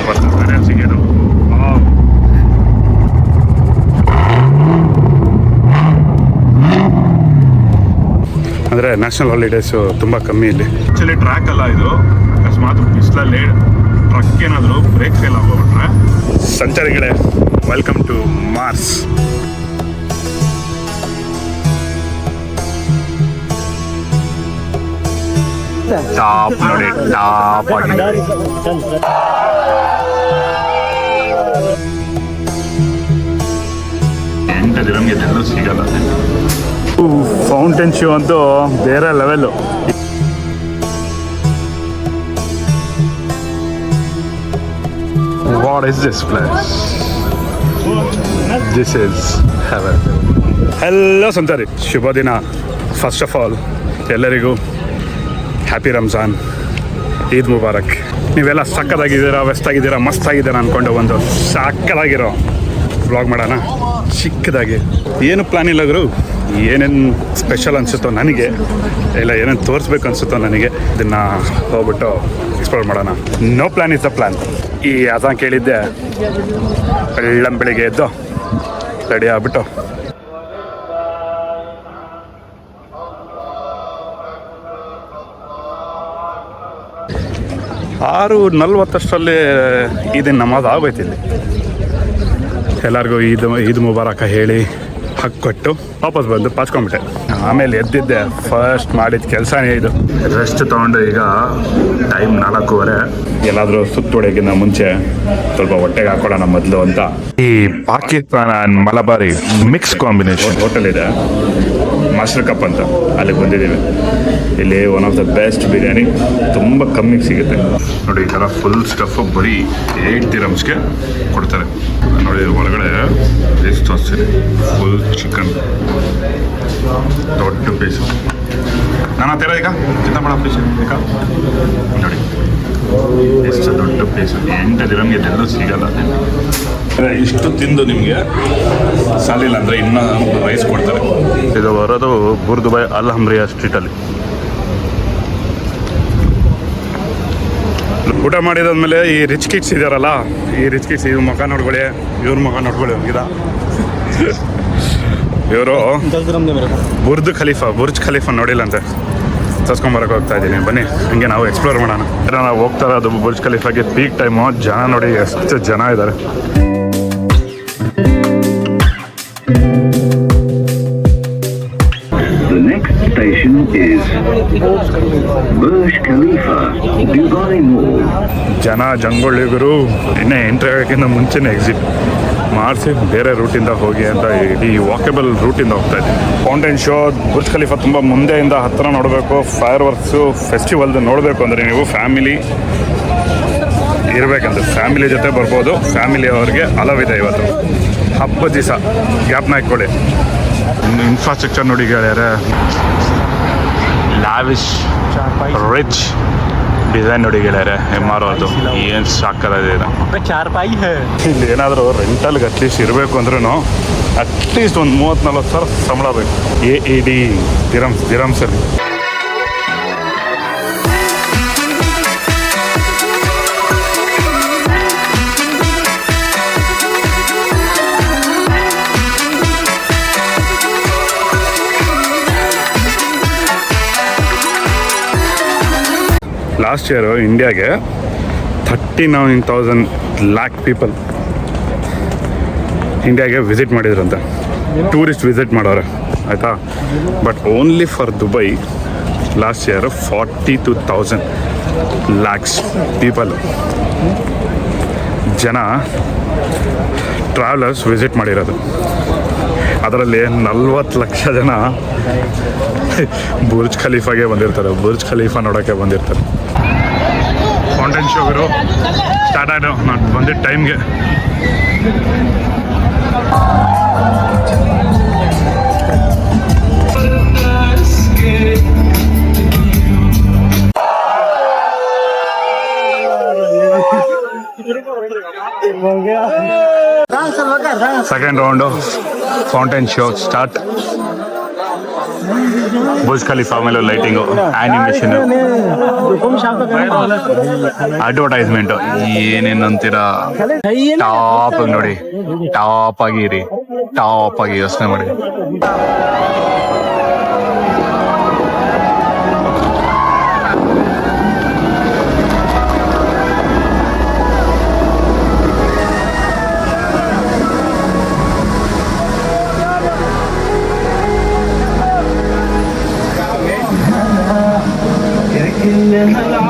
ಬರ್ತಾರೆ ಸಿಗೋದು ಅಂದರೆ ನ್ಯಾಷನಲ್ ಹಾಲಿಡೇಸು ತುಂಬ ಕಮ್ಮಿ ಇಲ್ಲಿ. ಆ್ಯಕ್ಚುಲಿ ಟ್ರ್ಯಾಕ್ ಅಲ್ಲ ಇದು. ಅಕಸ್ಮಾತ್ ಬಿಸಿಲಲ್ಲಿ ಟ್ರಕ್ ಏನಾದರೂ ಬ್ರೇಕ್ ಫೇಲ್ ಆಗೋಬಿಟ್ರೆ ಸಂಚಾರಿಗಳೇ ವೆಲ್ಕಮ್ ಟು ಮಾರ್ಸ್ ಟಾಪ್ ನೋಡಿ ಟಾಪ್ ಆಗಿದೆ ಸಿಗಲ್ಲ. ಫೌಂಟೇನ್ ಶೂ ಅಂತೂ ಬೇರೆ level what is this place this is heaven ಎಲ್ಲ ಸಂತಾರಿ ಶುಭ ದಿನ. ಫಸ್ಟ್ ಆಫ್ ಆಲ್ ಎಲ್ಲರಿಗೂ ಹ್ಯಾಪಿ ರಂಜಾನ್ ಈದ್ ಮುಬಾರಕ್ ನೀವೆಲ್ಲ ಸಕ್ಕದಾಗಿದ್ದೀರಾ ಆಗಿದ್ದೀರಾ ಮಸ್ತ್ ಆಗಿದ್ದೀರಾ ಅಂದ್ಕೊಂಡು ಒಂದು ಸಕ್ಕದಾಗಿರೋ ಬ್ಲಾಗ್ ಮಾಡೋಣ. ಚಿಕ್ಕದಾಗಿ. ಏನು ಪ್ಲಾನ್ ಇಲ್ಲ ಗುರು? ಏನೇನು ಸ್ಪೆಷಲ್ ಅನಿಸುತ್ತೋ ನನಗೆ, ಇಲ್ಲ ಏನೇನು ತೋರಿಸ್ಬೇಕು ಅನಿಸುತ್ತೋ ನನಗೆ, ಇದನ್ನು ಹೋಗ್ಬಿಟ್ಟು ಎಕ್ಸ್ಪ್ಲೋರ್ ಮಾಡೋಣ. No plan is the plan ಈ ಅದ ಕೇಳಿದ್ದೆ ಬೆಳ್ಳಂ ಬೆಳಿಗ್ಗೆ ಎದ್ದು ರೆಡಿ ಆಗ್ಬಿಟ್ಟು ಆರು ನಲ್ವತ್ತಷ್ಟರಲ್ಲಿ ಇದನ್ನು ನಮಾಜ್ ಆಗೋಯ್ತು ಇಲ್ಲಿ. ಎಲ್ಲರಿಗೂ ಈದ್ ಈದ್ ಮುಬಾರಕ ಹೇಳಿ ಹಕ್ಕು ಕೊಟ್ಟು ವಾಪಸ್ ಬಂದು ಪಾಚ್ಕೊಂಡ್ಬಿಟ್ಟೆ ಆಮೇಲೆ ಎದ್ದಿದ್ದೆ ಫಸ್ಟ್ ಮಾಡಿದ ಕೆಲಸನೇ ಇದು? ರೆಸ್ಟ್ ತೊಗೊಂಡು ಈಗ ಟೈಮ್ ನಾಲ್ಕೂವರೆ. ಎಲ್ಲಾದರೂ ಸುತ್ತೊಡೆಗಿನ ಮುಂಚೆ ಸ್ವಲ್ಪ ಹೊಟ್ಟೆಗೆ ಹಾಕೊಳ್ಳೋಣ ಮೊದಲು ಅಂತ. ಈ Pakistan Malabari mix combination hotel ಇದೆ. ಮಾಸ್ಟರ್ ಕಪ್ ಅಂತ ಅಲ್ಲಿಗೆ ಬಂದಿದ್ದೀವಿ. ಇಲ್ಲಿ one of the best biryani ತುಂಬ ಕಮ್ಮಿಗೆ ಸಿಗುತ್ತೆ. ನೋಡಿ, ಈ ಥರ ಫುಲ್ ಸ್ಟಫ್ ಬರೀ ಏಯ್ಟ್ ದಿರಮ್ಸ್ಗೆ ಕೊಡ್ತಾರೆ. ನೋಡಿ, ಒಳಗಡೆ ಪೀಸ್ ತೋರಿಸ್ತೀನಿ ಫುಲ್ ಚಿಕನ್ ದೊಡ್ಡ ಪೀಸು ನಾನು ಹತ್ತಿರ ಈಗ ಚಿಂತ ಮಾಡೋ ಪೀಸ್ ಈಗ ನೋಡಿ. ಎಷ್ಟು ದೊಡ್ಡ ಪೀಸು ಎಂಟು ದಿರಮ್ಗೆ ಎಲ್ಲೂ ಸಿಗಲ್ಲ. ಇಷ್ಟು ತಿಂದು ನಿಮಗೆ ಸಾಲಿಲ್ಲ ಅಂದರೆ ಇನ್ನೂ ರೈಸ್ ಕೊಡ್ತಾರೆ. ಇದು ಬರೋದು ಬುರ್ದುಬೈ ಅಲ್ ಹಮ್ರಿಯಾ ಸ್ಟ್ರೀಟಲ್ಲಿ ಊಟ ಮಾಡಿದಾದ್ಮೇಲೆ ಈ ರಿಚ್ ಕಿಟ್ಸ್ ಇದಾರಲ್ಲ ಈ ರಿಚ್ ಕಿಟ್ಸ್ ಇವ್ರ ಮುಖ ನೋಡ್ಕೊಳ್ಳಿ ಇವ್ರ ಮುಖ ನೋಡ್ಕೊಳ್ಳಿ ಹೋಗಿದ. ಇವರು ಬುರ್ಜ್ ಖಲೀಫಾ ಬುರ್ಜ್ ಖಲೀಫಾ ನೋಡಿಲ್ಲ ಅಂತೆ ತರ್ಸ್ಕೊಂಬರಕ್ಕೆ ಹೋಗ್ತಾ ಇದ್ದೀನಿ. ಬನ್ನಿ ಹಂಗೆ ನಾವು ಎಕ್ಸ್ಪ್ಲೋರ್ ಮಾಡೋಣ. ನಾವು ಹೋಗ್ತಾರೆ ಅದು ಬುರ್ಜ್ ಖಲೀಫಾಗೆ ಪೀಕ್ ಟೈಮು ಜನ ನೋಡಿ ಎಷ್ಟು ಜನ ಇದ್ದಾರೆ ಜನ ಜಂಗೊಳ್ಳಿಗರು ಇನ್ನೇ ಎಂಟ್ರಿ ಆಗೋಕ್ಕಿಂತ ಮುಂಚೆನೇ ಎಕ್ಸಿಟ್ ಮಾಡಿಸಿ ಬೇರೆ ರೂಟಿಂದ ಹೋಗಿ ಅಂತ ಈ ವಾಕೇಬಲ್ ರೂಟಿಂದ ಹೋಗ್ತಾ ಇದ್ದೀನಿ. ಫೌಂಟೇನ್ ಶೋ ಬುರ್ಜ್ ಖಲೀಫಾ ತುಂಬ ಮುಂದೆಯಿಂದ ಹತ್ತಿರ ನೋಡಬೇಕು ಫೈರ್ ವರ್ಕ್ಸು ಫೆಸ್ಟಿವಲ್ದು ನೋಡಬೇಕು ಅಂದರೆ ನೀವು ಫ್ಯಾಮಿಲಿ ಇರಬೇಕಂತ. ಫ್ಯಾಮಿಲಿ ಜೊತೆ ಬರ್ಬೋದು ಫ್ಯಾಮಿಲಿ ಅವ್ರಿಗೆ ಅಲವಿದೆ ಇವತ್ತು. ಹಬ್ಬದ ದಿವಸ ಗ್ಯಾಪ್ನ ಹಾಕ್ಕೊಳ್ಳಿ ಇನ್ಫ್ರಾಸ್ಟ್ರಕ್ಚರ್ ನೋಡಿ ಗೆಳೆಯರೆ ಲ್ಯಾವಿಶ್ ರಿಚ್ ಡಿಸೈನ್ ನೋಡಿ ಎಂ ಆರ್ ಅದು. ಏನು ಸಾಕದಾಗಿದೆ ಇಲ್ಲಿ ಏನಾದರೂ ರೆಂಟಲ್ಗೆ ಅಟ್ಲೀಸ್ಟ್ ಇರಬೇಕು ಅಂದ್ರೂ ಅಟ್ಲೀಸ್ಟ್ ಒಂದು ಮೂವತ್ತು ನಲ್ವತ್ತು ಸಾವಿರ ಸಂಬಳ ಬೇಕು. ಎ ಇ ಡಿ ದಿರಮ್ಸ್ ದಿರಮ್ಸಲ್ಲಿ ಲಾಸ್ಟ್ ಇಯರು ಇಂಡಿಯಾಗೆ thirty nine thousand lakh people ಇಂಡಿಯಾಗೆ ವಿಸಿಟ್ ಮಾಡಿದ್ರಂತೆ ಟೂರಿಸ್ಟ್ ವಿಸಿಟ್ ಮಾಡೋರು ಆಯಿತಾ? But only for Dubai last year forty two thousand lakhs people ಜನ ಟ್ರಾವೆಲರ್ಸ್ ವಿಸಿಟ್ ಮಾಡಿರೋದು. ಅದರಲ್ಲಿ ನಲ್ವತ್ತು ಲಕ್ಷ ಜನ ಬುರ್ಜ್ ಖಲೀಫಾಗೆ ಬಂದಿರ್ತಾರೆ. ಬುರ್ಜ್ ಖಲೀಫಾ ನೋಡೋಕ್ಕೆ ಬಂದಿರ್ತಾರೆ. ಫೌಂಟೇನ್ ಶೋಗರು ಸ್ಟಾರ್ಟ್ ಆಯಿತು. ನಾನು ಬಂದಿದ್ದ ಟೈಮ್ಗೆ second round fountain show start Burj Khalifa ಮೇಲೆ ಲೈಟಿಂಗು ಆನಿಮೇಷನ್ ಅಡ್ವರ್ಟೈಸ್ಮೆಂಟ್ ಏನೇನು ಅಂತೀರಾ? ಟಾಪ್ ನೋಡಿ. ಟಾಪ್ ಆಗಿರಿ ಟಾಪ್ ಆಗಿ ಯೋಚನೆ ಮಾಡಿ. كلها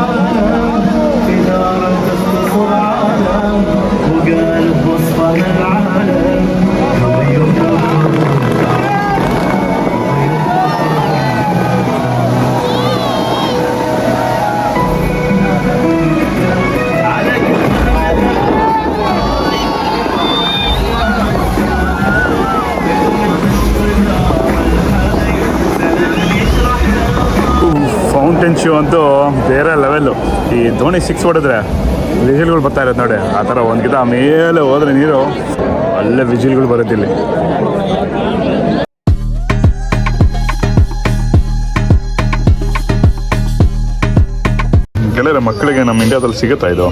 ಬೇರೆ ಲೆವೆಲ್ಲು ಈ ಧೋನಿ ಸಿಕ್ಸ್ ಹೊಡೆದ್ರೆ ವಿಜಿಲ್ಗಳು ಬರ್ತಾ ಇರೋದು ನೋಡಿ. ಆ ಥರ ಒಂದು ಗಿಡ ಮೇಲೆ ಹೋದ್ರೆ ನೀರು, ಅಲ್ಲೇ ವಿಜಿಲ್ಗಳು ಬರುತ್ತೆ ಇಲ್ಲಿ. ಕೆಲವರ ಮಕ್ಕಳಿಗೆ ನಮ್ಮ ಇಂಡಿಯಾದಲ್ಲಿ ಸಿಗುತ್ತಾ ಇದು?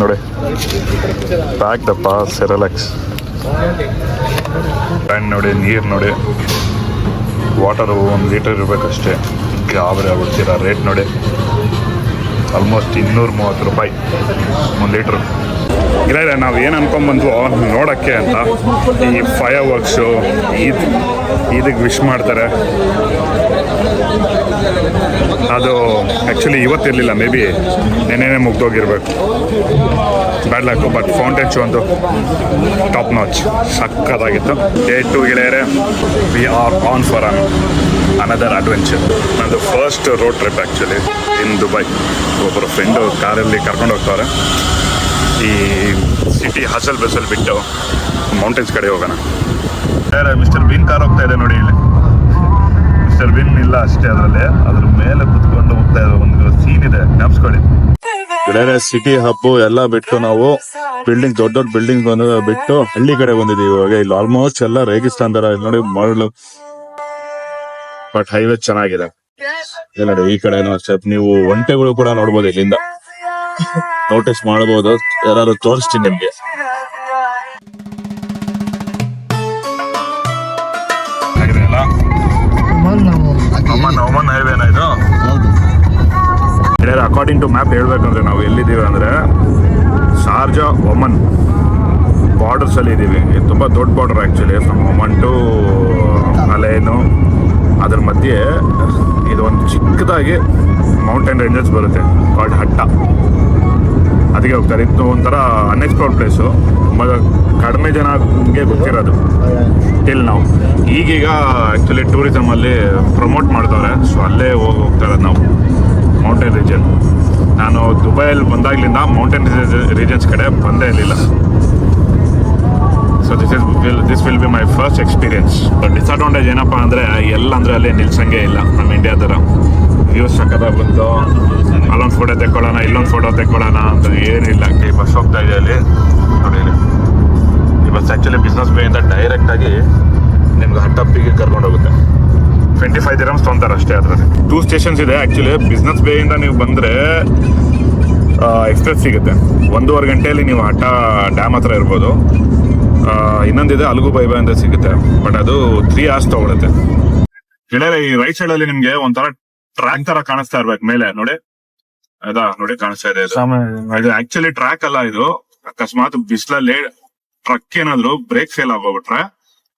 ನೋಡಿ. ಪ್ಯಾಕ್ ದಪ್ಪ ಸೆರಲೆಕ್ಸ್ ಪ್ಯಾಂಡ್ ನೋಡಿ, ನೀರು ನೋಡಿ. ವಾಟರು ಒಂದು ಲೀಟರ್ ಇರಬೇಕಷ್ಟೇ. ಗಾಬರಿ ಆಗ್ಬಿಡ್ತೀರ ರೇಟ್ ನೋಡಿ. ಆಲ್ಮೋಸ್ಟ್ ಇನ್ನೂರ ಮೂವತ್ತು ರೂಪಾಯಿ. ಒಂದು ಲೀಟ್ರ್ ಇಲ್ಲ ನಾವು ಏನು ಅನ್ಕೊಂಬಂದ್ವೋ ನೋಡೋಕ್ಕೆ ಅಂತ. ಈ ಫೈರ್ ವರ್ಕ್ಸು ಈದ್ ಇದಕ್ಕೆ ವಿಶ್ ಮಾಡ್ತಾರೆ. ಅದು ಆ್ಯಕ್ಚುಲಿ ಇವತ್ತಿರಲಿಲ್ಲ ಮೇ ಬಿ ನೆನ್ನೆನೇ ಮುಗ್ದೋಗಿರ್ಬೇಕು. Bad luck but fountain show ಅಂತೂ ಟಾಪ್ ನಾಚ್ ಸಕ್ಕತ್ತಾಗಿತ್ತು ಡೇ ಟು ಗೆಳೆಯರೆ we are on for an another adventure ನಂದು first road trip actually in Dubai ಒಬ್ಬರು ಫ್ರೆಂಡು ಕಾರಲ್ಲಿ ಕರ್ಕೊಂಡು ಹೋಗ್ತಾರೆ ಈ ಸಿಟಿ ಹಸಲ್ ಬಸ್ಸಲ್ಲಿ ಬಿಟ್ಟು ಮೌಂಟೇನ್ಸ್ ಕಡೆ ಹೋಗೋಣ. ಮಿಸ್ಟರ್ ವಿನ್ ಕಾರ್ ಹೋಗ್ತಾ ಇದೆ ನೋಡಿ ಇಲ್ಲಿ. ಮಿಸ್ಟರ್ ವಿನ್ ಇಲ್ಲ ಅಷ್ಟೇ ಅದರಲ್ಲಿ. ಅದ್ರ ಮೇಲೆ ಕುತ್ಕೊಂಡು ಹೋಗ್ತಾ ಇದೆ ಒಂದು ಸೀನ್ ಇದೆ. ಜ್ಞಾಪಿಸ್ಕೊಳ್ಳಿ ಬೇರೆ ಸಿಟಿ ಹಬ್ಬು ಎಲ್ಲ ಬಿಟ್ಟು ನಾವು ಬಿಲ್ಡಿಂಗ್ ದೊಡ್ಡ ದೊಡ್ಡ ಬಿಲ್ಡಿಂಗ್ ಬಂದು ಬಿಟ್ಟು ಹಳ್ಳಿ ಕಡೆ ಬಂದಿದ್ದೀವಿ ಇವಾಗ. ಇಲ್ಲಿ ಆಲ್ಮೋಸ್ಟ್ ಎಲ್ಲ ರೇಗಿಸ್ತಾನ್ ತರ. ಇಲ್ಲಿ ನೋಡಿ ಮರಳು ಬಟ್ ಹೈವೇ ಚೆನ್ನಾಗಿದೆ. ಇಲ್ಲಿ ನೋಡಿ ಈ ಕಡೆನೂ ಅಷ್ಟೇ. ನೀವು ಒಂಟೆಗಳು ಕೂಡ ನೋಡ್ಬೋದು ಇಲ್ಲಿಂದ. ನೋಟಿಸ್ ಮಾಡಬಹುದು ಯಾರು ತೋರಿಸ್ತೀನಿ ನಿಮ್ಗೆ. ಆಗಿದೆ ಅಲ್ಲ ಒಮನ್ ಒಮನ್ ಹೈವೇನ ಇದು? ಅಕಾರ್ಡಿಂಗ್ ಟು ಮ್ಯಾಪ್ ಹೇಳ್ಬೇಕಂದ್ರೆ ನಾವು ಎಲ್ಲಿದ್ದೀವಿ ಅಂದ್ರೆ ಶಾರ್ಜಾ ಒಮನ್ ಬಾರ್ಡರ್ಸ್ ಅಲ್ಲಿ ಇದ್ದೀವಿ ಇದು ತುಂಬಾ ದೊಡ್ಡ border actually from Oman to ಅಲೇನು ಅದ್ರ ಮಧ್ಯೆ, ಇದು ಒಂದು ಚಿಕ್ಕದಾಗಿ ಮೌಂಟೇನ್ ರೇಂಜಸ್ ಬರುತ್ತೆ. ಕಾಲ್ಡ್ ಹಟ್ಟ ಅದಕ್ಕೆ ಹೋಗ್ತಾರೆ. ಇದು ಒಂಥರ ಅನ್ಎಕ್ಸ್ಪ್ಲೋರ್ಡ್ ಪ್ಲೇಸು ತುಂಬ ಕಡಿಮೆ ಜನಗೆ ಗೊತ್ತಿರೋದು. ಟಿಲ್ ನಾವು ಈಗೀಗ ಆ್ಯಕ್ಚುಲಿ ಟೂರಿಸಮಲ್ಲಿ ಪ್ರಮೋಟ್ ಮಾಡ್ತಾರೆ ಸೊ ಅಲ್ಲೇ ಹೋಗಿ ಹೋಗ್ತಾ ನಾವು. ಮೌಂಟೇನ್ ರೀಜನ್ ನಾನು ದುಬೈಯಲ್ಲಿ ಬಂದಾಗಲಿಂದ ಮೌಂಟೇನ್ ರೀಜನ್ಸ್ ಕಡೆ ಬಂದೇ ಇರಲಿಲ್ಲ. So this is will this will be my first experience but disadvantage ಏನಪ್ಪ ಅಂದರೆ ಎಲ್ಲ ಅಂದರೆ ಅಲ್ಲಿ ನಿಲ್ಸಂಗೆ ಇಲ್ಲ ನಮ್ಮ ಇಂಡಿಯಾ ಥರ ವ್ಯೂಸ್ ಸಕ್ಕದಾಗ ಬಂತು ಅಲ್ಲೊಂದು ಫೋಟೋ ತೆಕ್ಕೊಳ್ಳೋಣ, ಇಲ್ಲೊಂದು ಫೋಟೋ ತೆಕ್ಕೊಳ್ಳೋಣ ಅಂತ ಏನಿಲ್ಲ. ಈ ಬಸ್ ಹೋಗ್ತಾ ಇದೆ ಅಲ್ಲಿ. ನೋಡಿ. ಈ ಬಸ್ ಆ್ಯಕ್ಚುಲಿ ಬಿಸ್ನೆಸ್ ಬೇಯಿಂದ ಡೈರೆಕ್ಟಾಗಿ ನಿಮ್ಗೆ ಹಟ್ಟಪ್ಪಿಗೆ ಕರ್ಕೊಂಡು ಹೋಗುತ್ತೆ. ಟ್ವೆಂಟಿ ಫೈವ್ ದಿರಮ್ಸ್ ತೊಂತಾರೆ ಅಷ್ಟೇ ಅದರಲ್ಲಿ. ಟೂ ಸ್ಟೇಷನ್ಸ್ ಇದೆ ಆ್ಯಕ್ಚುಲಿ ಬಿಸ್ನೆಸ್ ಬೇಯಿಂದ ನೀವು ಬಂದರೆ ಎಕ್ಸ್ಪ್ರೆಸ್ ಸಿಗುತ್ತೆ. ಒಂದೂವರೆ ಗಂಟೆಯಲ್ಲಿ ನೀವು ಹಟ್ಟ ಡ್ಯಾಮ್ ಹತ್ರ ಇರ್ಬೋದು. ಇನ್ನೊಂದಿದೆ ಅಲ್ಗೂ ಬೈ ಬೈ ಅಂತ ಸಿಗುತ್ತೆ. ಬಟ್ ಅದು ತ್ರೀ ಅವರ್ಸ್ ತಗೊಳುತ್ತೆ. ಗೆಳೆಯರೆ ಈ ರೈಟ್ ಸೈಡ್ ಅಲ್ಲಿ ನಿಮ್ಗೆ ಒಂಥರ ಟ್ರ್ಯಾಕ್ ತರ ಕಾಣಿಸ್ತಾ ಇರ್ಬೇಕು ಮೇಲೆ ನೋಡಿ. ಅದಾ ನೋಡಿ ಕಾಣಿಸ್ತಾ ಇದೆ ಇದು. ಆಕ್ಚುಲಿ ಟ್ರ್ಯಾಕ್ ಅಲ್ಲ ಇದು. ಅಕಸ್ಮಾತ್ ಬಿಸಿಲಲ್ಲಿ ಟ್ರಕ್ ಏನಾದ್ರು ಬ್ರೇಕ್ ಫೇಲ್ ಆಗೋಗ್ಬಿಟ್ರೆ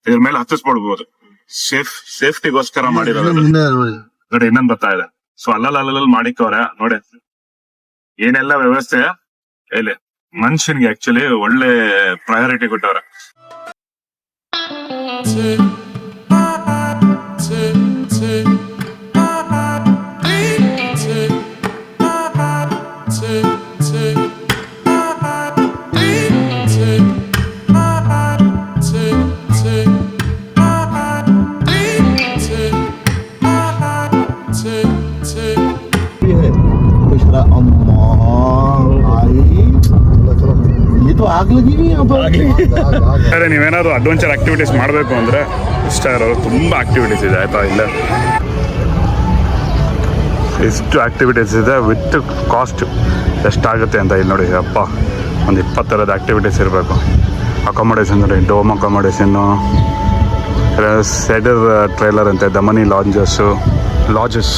ಇದ್ರ ಮೇಲೆ ಹತ್ತಿಸ್ಬಿಡ್ಬೋದು. ಸೇಫ್ ಸೇಫ್ಟಿಗೋಸ್ಕರ ಮಾಡಿರೋದು. ನೋಡಿ ಇನ್ನೊಂದ್ ಬರ್ತಾ ಇದೆ. ಸೊ ಅಲ್ಲಲ್ಲಿ ಅಲ್ಲಲ್ಲಿ ಮಾಡಿಕ್ಕವ್ರೆ ನೋಡಿ. ಏನೆಲ್ಲ ವ್ಯವಸ್ಥೆ? ಇಲ್ಲಿ ಮನುಷ್ಯನ್ಗೆ ಆಕ್ಚುಲಿ ಒಳ್ಳೆ ಪ್ರಯಾರಿಟಿ ಕೊಟ್ಟವ್ರೆ. ಆಗಲಿ. ಅದೇ ನೀವೇನಾದ್ರು ಅಡ್ವೆಂಚರ್ ಆಕ್ಟಿವಿಟೀಸ್ ಮಾಡಬೇಕು ಅಂದರೆ ಇಷ್ಟ ಇರೋದು ತುಂಬ ಆಕ್ಟಿವಿಟೀಸ್ ಇದೆ, ಆಯಿತಾ? ಇಲ್ಲ? ಎಷ್ಟು ಆಕ್ಟಿವಿಟೀಸ್ ಇದೆ ವಿತ್ ಕಾಸ್ಟ್ ಎಷ್ಟಾಗುತ್ತೆ ಅಂತ ಇಲ್ಲಿ ನೋಡಿ, ಅಪ್ಪ, ಒಂದು ಇಪ್ಪತ್ತು ಥರದ ಆ್ಯಕ್ಟಿವಿಟೀಸ್ ಇರಬೇಕು. ಅಕಾಮಡೇಷನ್ ನೋಡಿ ಡೋಮ್ ಅಕಾಮಡೇಷನ್ನು ಸೆಡರ್ ಟ್ರೈಲರ್ ಅಂತೆ ದಮನಿ ಲಾಂಜಸ್ಸು ಲಾಜಸ್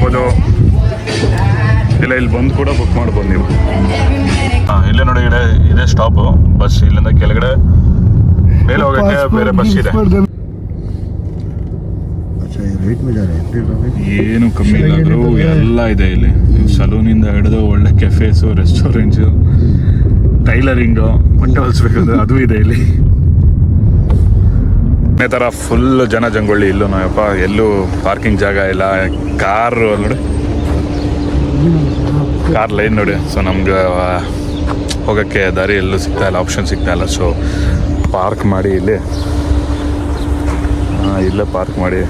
ಮಾಡ್ಬೋದು. ಇಲ್ಲ ಇಲ್ಲಿ ಬಂದು ಕೂಡ ಬುಕ್ ಮಾಡ್ಬೋದು ನೀವು. ಇಲ್ಲೇ ನೋಡಿ ಇದೇ ಸ್ಟಾಪು ಬಸ್ ಇಲ್ಲಿಂದ ಕೆಳಗಡೆ. ಮೇಲೆ ಹೋಗಕ್ಕೆ ಬೇರೆ ಬಸ್ ಇದೆ. ಏನು ಕಮ್ಮಿ ಇಲ್ಲ ಎಲ್ಲ ಇದೆ ಇಲ್ಲಿ. ಸಲೂನಿಂದ ಹಿಡಿದು ಒಳ್ಳೆ ಕೆಫೆಸು ರೆಸ್ಟೋರೆಂಟ್ಸು ಟೈಲರಿಂಗು ಬಟ್ಟೆ ಹೊಲಿಸ್ಬೇಕು ಅದು ಇದೆ ಇಲ್ಲಿ. ಅದೇ ಥರ ಫುಲ್ ಜನ ಜಂಗೊಳ್ಳಿ ಇಲ್ಲೂ ಯಪ್ಪ, ಎಲ್ಲೂ ಪಾರ್ಕಿಂಗ್ ಜಾಗ ಇಲ್ಲ, ಕಾರು ನೋಡಿ. ಕಾರ್ ಲೈನ್ ನೋಡಿ. ಸೊ ನಮ್ಗೆ ಹೋಗೋಕ್ಕೆ ದಾರಿ ಎಲ್ಲೂ ಸಿಗ್ತಾ ಇಲ್ಲ ಆಪ್ಷನ್ ಸಿಗ್ತಾ ಇಲ್ಲ. ಸೊ ಪಾರ್ಕ್ ಮಾಡಿ ಇಲ್ಲಿ. ಇಲ್ಲೇ ಪಾರ್ಕ್ ಮಾಡಿ.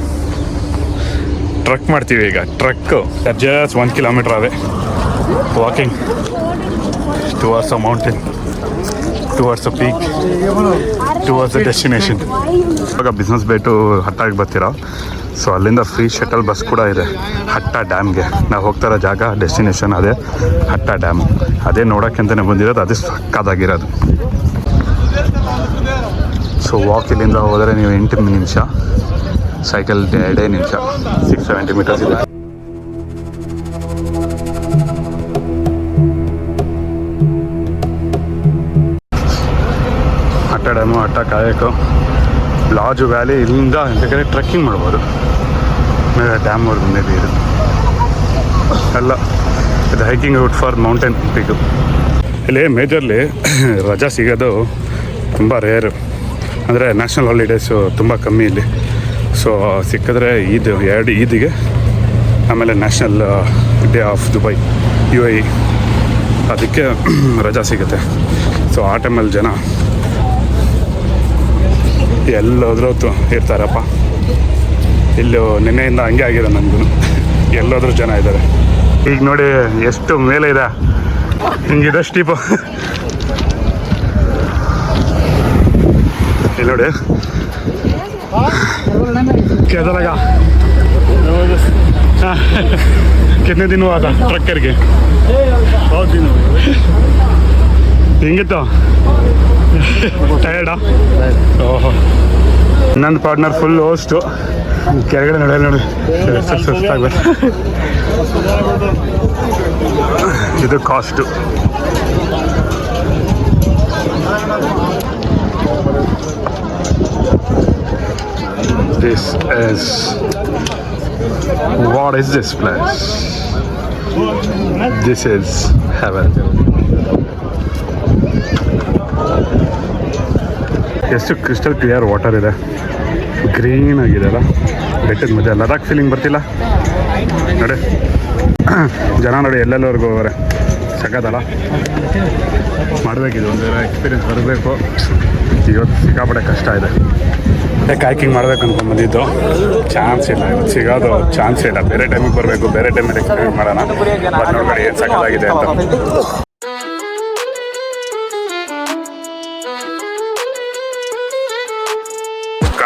ಟ್ರಕ್ ಮಾಡ್ತೀವಿ ಈಗ. ಟ್ರಕ್ಕು ಜಸ್ಟ್ ಒನ್ ಕಿಲೋಮೀಟ್ರ್ ಅದೇ walking towards a mountain towards a peak towards the destination ಇವಾಗ ಬಿಸ್ನೆಸ್ ಬೇಟು ಹಟ್ಟಾಗಿ ಬರ್ತೀರಾ? ಸೊ ಅಲ್ಲಿಂದ ಫ್ರೀ ಶಟಲ್ ಬಸ್ ಕೂಡ ಇದೆ. ಹಟ್ಟ ಡ್ಯಾಮ್ಗೆ ನಾವು ಹೋಗ್ತಾ ಇರೋ ಜಾಗ ಡೆಸ್ಟಿನೇಷನ್ ಅದೇ. ಹಟ್ಟ ಡ್ಯಾಮ್ ಅದೇ ನೋಡೋಕ್ಕೆ ಅಂತಲೇ ಬಂದಿರೋದು, ಅದೇ ಸಕ್ಕದಾಗಿರೋದು. ಸೊ ವಾಕ್ ಇಲ್ಲಿಂದ ಹೋದರೆ ನೀವು ಎಂಟು ನಿಮಿಷ. ಸೈಕಲ್ ಎರಡೇ ನಿಮಿಷ. ಸಿಕ್ಸ್ ಸೆವೆಂಟಿ ಮೀಟರ್ಸ್ ಇದೆ. ಕಾಯಕು, ಲಾಜು ವ್ಯಾಲಿ ಇಲ್ಲಿಂದ ಬೇಕಾದ್ರೆ ಟ್ರೆಕ್ಕಿಂಗ್ ಮಾಡ್ಬೋದು. ಮೇಲೆ ಡ್ಯಾಮ್ವರೆಗೂ ಮೇಬಿ ಇದು. ಎಲ್ಲ, ಇದು hiking route for mountain peak ಇಲ್ಲಿ ಮೇಜರ್ಲಿ ರಜಾ ಸಿಗೋದು ತುಂಬ ರೇರು ಅಂದರೆ ನ್ಯಾಷನಲ್ ಹಾಲಿಡೇಸು ತುಂಬ ಕಮ್ಮಿ ಇಲ್ಲಿ. ಸೊ ಸಿಕ್ಕಿದ್ರೆ ಈದ್, ಎರಡು ಈದಿಗೆ ಆಮೇಲೆ national day of Dubai U I ಅದಕ್ಕೆ ರಜಾ ಸಿಗುತ್ತೆ. ಸೊ ಆ ಟೈಮಲ್ಲಿ ಜನ ಎಲ್ಲೋದ್ರೂ ತು ಇರ್ತಾರಪ್ಪ. ಇಲ್ಲೂ ನಿನ್ನೆಯಿಂದ ಹಂಗೆ ಆಗಿದೆ ನನಗೂ ಎಲ್ಲೋದ್ರೂ ಜನ ಇದ್ದಾರೆ. ಈಗ ನೋಡಿ ಎಷ್ಟು ಮೇಲೆ ಇದೆ. ಹಿಂಗಿದೆ ಸ್ಟೀಪ ಇಲ್ಲಿ ನೋಡಿ. ಕೇದಲಾಗ ಕಿತ್ತನೆ ದಿನ ಆದ ಟ್ರಕ್ಕರ್ಗೆ ಹಿಂಗಿತ್ತು? ಟಯರ್ಡಾ ಓಹೋ. ನನ್ನ ಪಾರ್ಟ್ನರ್ ಫುಲ್ ಓಸ್ಟು ಕೆಳಗಡೆ ನಡೆ ನೋಡಿ. ಸುಸ್ತಾಗ್ಬೇಕು ಇದು cost this is what is this place this is heaven. ಎಷ್ಟು ಕ್ರಿಸ್ಟಲ್ ಕ್ಲಿಯರ್ ವಾಟರ್ ಇದೆ. ಗ್ರೀನ್ ಆಗಿದೆ ಅಲ್ಲ? ಬೆಟ್ಟದ ಮಧ್ಯೆ ಲಡಾಖ್ ಫೀಲಿಂಗ್ ಬರ್ತಿಲ್ಲ? ನೋಡಿ. ಜನ ನೋಡಿ ಎಲ್ಲೆಲ್ಲವರೆಗೂ ಹೋಗೋರೆ. ಸಕ್ಕತ್ತಲ್ಲ ಮಾಡಬೇಕಿದು. ಒಂದು ಎಕ್ಸ್ಪೀರಿಯನ್ಸ್ ಬರಬೇಕು. ಇವತ್ತು ಸಿಕ್ಕಾಪಟ್ಟೆ ಕಷ್ಟ ಇದೆ. ಕಾಯ್ಕಿಂಗ್ ಮಾಡ್ಬೇಕು ಅನ್ಕೊಂಡ್ಬಂದಿದ್ದು ಚಾನ್ಸ್ ಇಲ್ಲ. ಇವತ್ತು ಸಿಗೋದು ಚಾನ್ಸ್ ಇಲ್ಲ. ಬೇರೆ ಟೈಮಿಗೆ ಬರಬೇಕು. ಬೇರೆ ಟೈಮಲ್ಲಿ ಎಕ್ಸ್ಪೀರಿಯನ್ಸ್ ಮಾಡೋಣ. ಬಟ್ ನೋಡಿ ಏನು ಸಕ್ಕತ್ತಾಗಿದೆ ಅಂತ.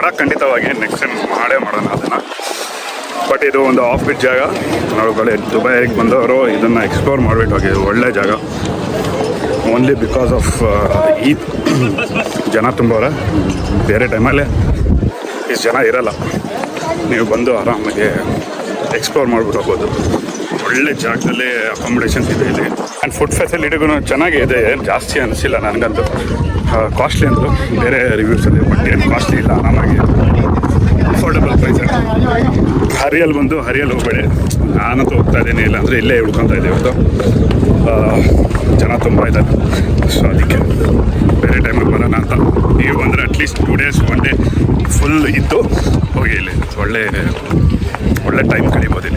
ಕಡ ಖಂಡಿತವಾಗಿ ನೆಕ್ಸ್ಟ್ ಟೈಮ್ ಮಾಡೇ ಮಾಡೋಣ ಅದನ್ನು. ಬಟ್ ಇದು ಒಂದು ಆಫ್ ಬಿಟ್ ಜಾಗ ನೋಡ್ಕೊಳ್ಳಿ ದುಬೈಗೆ ಬಂದವರು ಇದನ್ನು ಎಕ್ಸ್ಪ್ಲೋರ್ ಮಾಡಬೇಕು ಹೋಗಿ, ಒಳ್ಳೆ ಜಾಗ. ಓನ್ಲಿ ಬಿಕಾಸ್ ಆಫ್ ಈ ಜನ ತುಂಬವ್ರೆ. ಬೇರೆ ಟೈಮಲ್ಲೇ ಇಷ್ಟು ಜನ ಇರಲ್ಲ. ನೀವು ಬಂದು ಆರಾಮಾಗಿ ಎಕ್ಸ್ಪ್ಲೋರ್ ಮಾಡ್ಬಿಟ್ಟು ಹೋಗ್ಬೋದು. ಒಳ್ಳೆ ಜಾಗದಲ್ಲಿ ಅಕಾಮಿಡೇಷನ್ಸ್ ಇದೆ ಇಲ್ಲಿ. ಆ್ಯಂಡ್ ಫುಡ್ ಫೆಸಿಲಿಟಿಗೂ ಚೆನ್ನಾಗಿ ಇದೆ. ಜಾಸ್ತಿ ಅನಿಸಿಲ್ಲ ನನಗಂತೂ ಕಾಸ್ಟ್ಲಿ ಅಂದರು. ಬೇರೆ ರಿವ್ಯೂಸ್ ಇದೆ ಬಟ್ ಏನು ಕಾಸ್ಟ್ಲಿ ಇಲ್ಲ, ಆರಾಮಾಗಿ ಅಫೋರ್ಡಬಲ್ ಪ್ರೈಸ್ ಹರಿಯಲ್ ಬಂದು ಹರಿಯಲ್ ಹೋಗಬೇಡಿ. ನಾನಂತೂ ಹೋಗ್ತಾ ಇದ್ದೀನಿ ಇಲ್ಲ ಅಂದರೆ ಇಲ್ಲೇ ಉಳ್ಕೊತಾ ಇದ್ದೀವಿ ಇವತ್ತು. ಜನ ತುಂಬ ಇದ್ದಾರೆ. ಸೊ ಅದಕ್ಕೆ ಬೇರೆ ಟೈಮಲ್ಲಿ ಬರೋಣ ಅಂತ. ನೀವು ಬಂದರೆ at least two days one day full ಇದ್ದು ಹೋಗಿ ಇಲ್ಲಿ. ಒಳ್ಳೆ ಒಳ್ಳೆ ಟೈಮ್ ಕಳಿಬೋದು